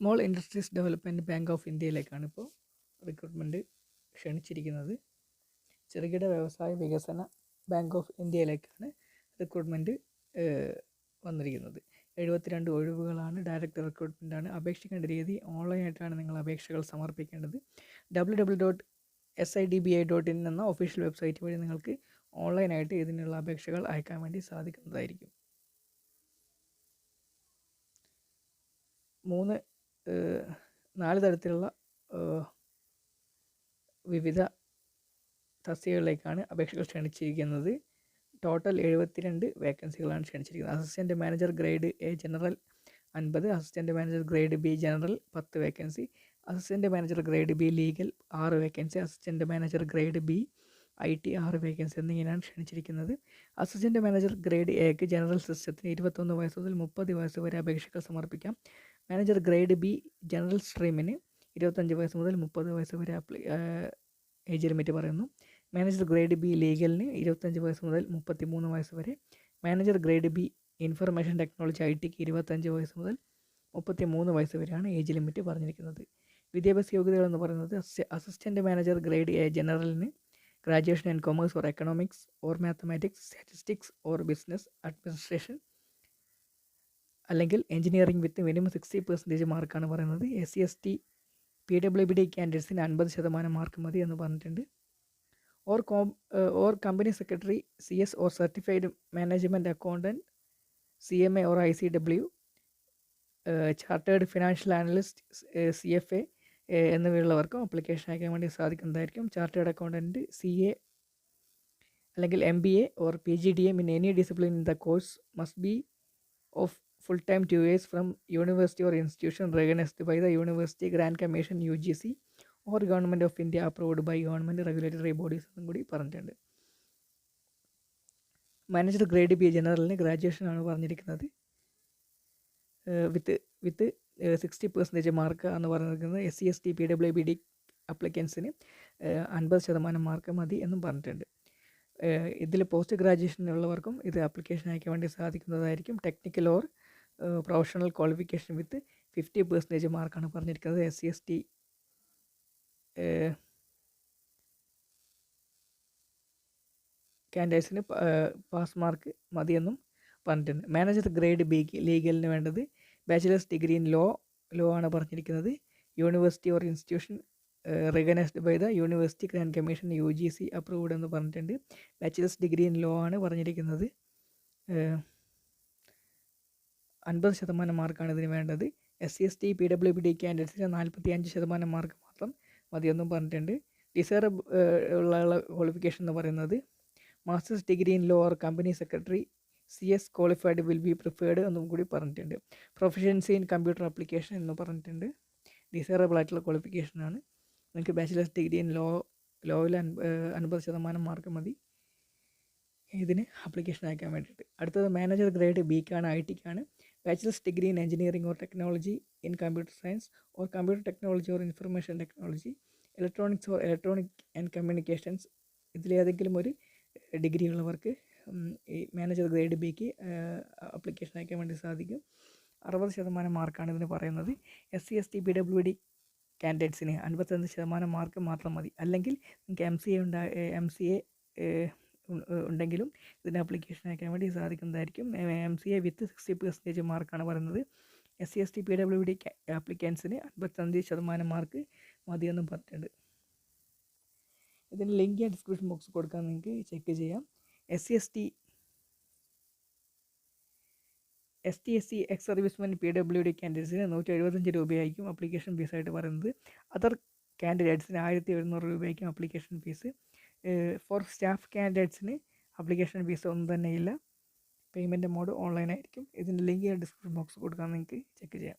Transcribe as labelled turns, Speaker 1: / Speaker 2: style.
Speaker 1: Small industries development bank of ഇന്ത്യയിലേക്കാണ് ഇപ്പോൾ recruitment ക്ഷണിച്ചിരിക്കുന്നത്. ചെറുകിട വ്യവസായ വികസന ബാങ്ക് ഓഫ് ഇന്ത്യയിലേക്കാണ് റിക്രൂട്ട്മെന്റ് വന്നിരിക്കുന്നത്. എഴുപത്തിരണ്ട് ഒഴിവുകളാണ് ഡയറക്റ്റ് റിക്രൂട്ട്മെന്റാണ് അപേക്ഷിക്കേണ്ട രീതി ഓൺലൈനായിട്ടാണ് നിങ്ങൾ അപേക്ഷകൾ സമർപ്പിക്കേണ്ടത്. W W dot S I D B I dot in എന്ന ഒഫീഷ്യൽ വെബ്സൈറ്റ് വഴി നിങ്ങൾക്ക് ഓൺലൈനായിട്ട് ഇതിനുള്ള അപേക്ഷകൾ അയക്കാൻ വേണ്ടി സാധിക്കുന്നതായിരിക്കും. മൂന്ന് നാല് തരത്തിലുള്ള വിവിധ തസ്തികകളിലേക്കാണ് അപേക്ഷകൾ ക്ഷണിച്ചിരിക്കുന്നത്. ടോട്ടൽ എഴുപത്തിരണ്ട് വേക്കൻസികളാണ് ക്ഷണിച്ചിരിക്കുന്നത്. Assistant manager grade A general അൻപത് assistant manager grade B general പത്ത് vacancy assistant manager grade B legal ആറ് vacancy assistant manager grade B I T ആറ് വേക്കൻസി എന്നിങ്ങനെയാണ് ക്ഷണിച്ചിരിക്കുന്നത്. അസിസ്റ്റന്റ് മാനേജർ ഗ്രേഡ് എക്ക് ജനറൽ സിസ്റ്റത്തിന് ഇരുപത്തൊന്ന് വയസ്സ് മുതൽ മുപ്പത് വയസ്സ് വരെ അപേക്ഷകൾ സമർപ്പിക്കാം. മാനേജർ ഗ്രേഡ് ബി ജനറൽ സ്ട്രീമിന് ഇരുപത്തഞ്ച് വയസ്സ് മുതൽ മുപ്പത് വയസ്സ് വരെ അപ്ലൈ ഏജ് ലിമിറ്റ് പറയുന്നു. മാനേജർ ഗ്രേഡ് ബി ലീഗലിന് ഇരുപത്തഞ്ച് വയസ്സ് മുതൽ മുപ്പത്തി മൂന്ന് വയസ്സ് വരെ. Manager grade B information technology I tick ഇരുപത്തഞ്ച് വയസ്സ് മുതൽ മുപ്പത്തി മൂന്ന് വയസ്സ് വരെയാണ് ഏജ് ലിമിറ്റ് പറഞ്ഞിരിക്കുന്നത്. വിദ്യാഭ്യാസ യോഗ്യതകൾ എന്ന് പറയുന്നത് assistant manager grade A ജനറലിന് graduation in commerce or economics or mathematics statistics or business administration അല്ലെങ്കിൽ engineering with minimum sixty percentage മാർക്കാണ് പറയുന്നത്. S C S T P W B D ക്യാൻഡിഡേറ്റ്സിന് അൻപത് ശതമാനം മാർക്ക് മതി എന്ന് പറഞ്ഞിട്ടുണ്ട്. Or com or company secretary C S or certified management accountant C M A or I C W chartered financial analyst C F A എന്നിവയുള്ളവർക്കും application അയക്കാൻ വേണ്ടി സാധിക്കുന്നതായിരിക്കും. Chartered accountant C A അല്ലെങ്കിൽ M B A or P G D M in any discipline in the course must be of full time two years from university or institution recognized by the University U Commission UGC or Government of India approved by government regulatory bodies എന്നും കൂടി പറഞ്ഞിട്ടുണ്ട്. Manager grade B ജനറലിന് graduation ആണ് പറഞ്ഞിരിക്കുന്നത്. With with sixty percentage mark എന്ന് പറഞ്ഞിരിക്കുന്നത് S C S T P W B D അപ്ലിക്കൻസിന് അൻപത് ശതമാനം മാർക്ക് മതി എന്നും പറഞ്ഞിട്ടുണ്ട്. ഇതിൽ പോസ്റ്റ് ഗ്രാജുവേഷനുള്ളവർക്കും ഇത് അപ്ലിക്കേഷൻ അയക്കാൻ വേണ്ടി സാധിക്കുന്നതായിരിക്കും technical or professional qualification with fifty percentage മാർക്കാണ് പറഞ്ഞിരിക്കുന്നത് എസ് സി എസ് ടി കാൻഡിഡേറ്റ്സിന് പാസ് മാർക്ക് മതിയെന്നും പറഞ്ഞിട്ടുണ്ട്. മാനേജർ ഗ്രേഡ് ബി ലീഗലിന് വേണ്ടത് bachelor's degree in law law ആണ് പറഞ്ഞിരിക്കുന്നത്. University or institution recognized by the university grand commission U G C approved എന്ന് പറഞ്ഞിട്ടുണ്ട്. ബാച്ചിലേഴ്സ് ഡിഗ്രി ഇൻ ലോ ആണ് പറഞ്ഞിരിക്കുന്നത്. അൻപത് ശതമാനം മാർക്കാണ് ഇതിന് വേണ്ടത്. S C S T P W B D കാൻഡിഡേറ്റ്സിന് നാൽപ്പത്തി അഞ്ച് ശതമാനം മാർക്ക് മാത്രം മതിയെന്നും പറഞ്ഞിട്ടുണ്ട്. ഡിസൈറബ് ഉള്ള ക്വാളിഫിക്കേഷൻ എന്ന് പറയുന്നത് master's degree in law or company secretary C S qualified will be preferred എന്നും കൂടി പറഞ്ഞിട്ടുണ്ട്. പ്രൊഫഷൻസി ഇൻ കമ്പ്യൂട്ടർ ആപ്ലിക്കേഷൻ എന്ന് പറഞ്ഞിട്ടുണ്ട്. ഡിസൈറബിൾ ആയിട്ടുള്ള ക്വാളിഫിക്കേഷനാണ് നിങ്ങൾക്ക് ബാച്ചിലേഴ്സ് ഡിഗ്രി ഇൻ ലോ ലോയിൽ അൻപത് ശതമാനം മാർക്ക് മതി. ഇതിന് ആപ്ലിക്കേഷൻ അയക്കാൻ വേണ്ടിയിട്ട്. അടുത്തത് മാനേജർ ഗ്രേഡ് ബിക്കാണ് I ടിക്കാണ് bachelor's degree in engineering or technology in computer science or computer technology or information technology electronics or electronic and communications ഇതിലേതെങ്കിലും ഒരു ഡിഗ്രി ഉള്ളവർക്ക് ഈ മാനേജർ ഗ്രേഡ് ബിക്ക് അപ്ലിക്കേഷൻ അയക്കാൻ വേണ്ടി സാധിക്കും. അറുപത് ശതമാനം മാർക്കാണ് ഇതിന് പറയുന്നത്. S C S T P W D കാൻഡിഡേറ്റ്സിന് അൻപത്തഞ്ച് ശതമാനം മാർക്ക് മാത്രം മതി. അല്ലെങ്കിൽ നിങ്ങൾക്ക് എം സി എ ഉണ്ടാ എം സി എ ഉണ്ടെങ്കിലും ഇതിന് ആപ്ലിക്കേഷൻ അയക്കാൻ വേണ്ടി സാധിക്കുന്നതായിരിക്കും. M C A with sixty percentage മാർക്കാണ് പറയുന്നത്. S C S T P W D ആപ്ലിക്കൻസിന് അൻപത്തഞ്ച് ശതമാനം മാർക്ക് മതിയെന്നും പറഞ്ഞിട്ടുണ്ട്. ഇതിന്റെ ലിങ്ക് ഞാൻ ഡിസ്ക്രിപ്ഷൻ ബോക്സ് കൊടുക്കാൻ നിങ്ങൾക്ക് ചെക്ക് ചെയ്യാം. S C S T S T S C ex servicemen P W D കാൻഡിഡേറ്റ്സിന് നൂറ്റി എഴുപത്തഞ്ച് രൂപയായിരിക്കും ആപ്ലിക്കേഷൻ ഫീസായിട്ട് പറയുന്നത്. അതർ കാൻഡിഡേറ്റ്സിന് ആയിരത്തി എഴുന്നൂറ് രൂപയായിരിക്കും ആപ്ലിക്കേഷൻ ഫീസ് ഫോർ സ്റ്റാഫ് കാൻഡിഡേറ്റ്സിന് അപ്ലിക്കേഷൻ ഫീസ് ഒന്നും തന്നെ ഇല്ല. പേയ്മെന്റ് മോഡ് ഓൺലൈനായിരിക്കും. ഇതിന്റെ ലിങ്ക് ഞാൻ ഡിസ്ക്രിപ്ഷൻ ബോക്സ് കൊടുക്കാൻ നിങ്ങൾക്ക് ചെക്ക് ചെയ്യാം.